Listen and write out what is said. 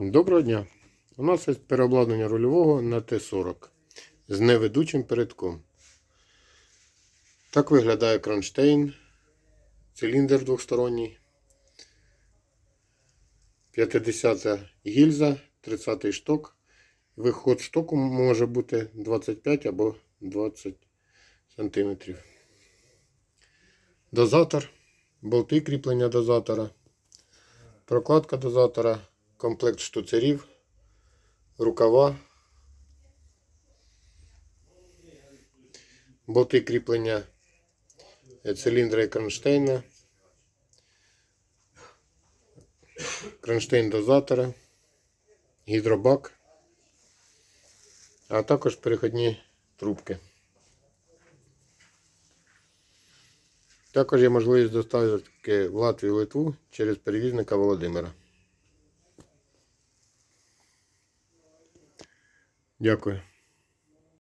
Доброго дня. У нас є переобладнання рульового на Т-40 з неведучим передком. Так виглядає кронштейн, циліндр двосторонній, 50 гільза, 30 шток. Виход штоку може бути 25 або 20 см. Дозатор, болти кріплення дозатора, прокладка дозатора, комплект штуцерів, рукава, болти кріплення циліндра і кронштейна, кронштейн дозатора, гідробак, а також переходні трубки. Також є можливість доставки в Латвію Литву через перевізника Володимира. Дякую.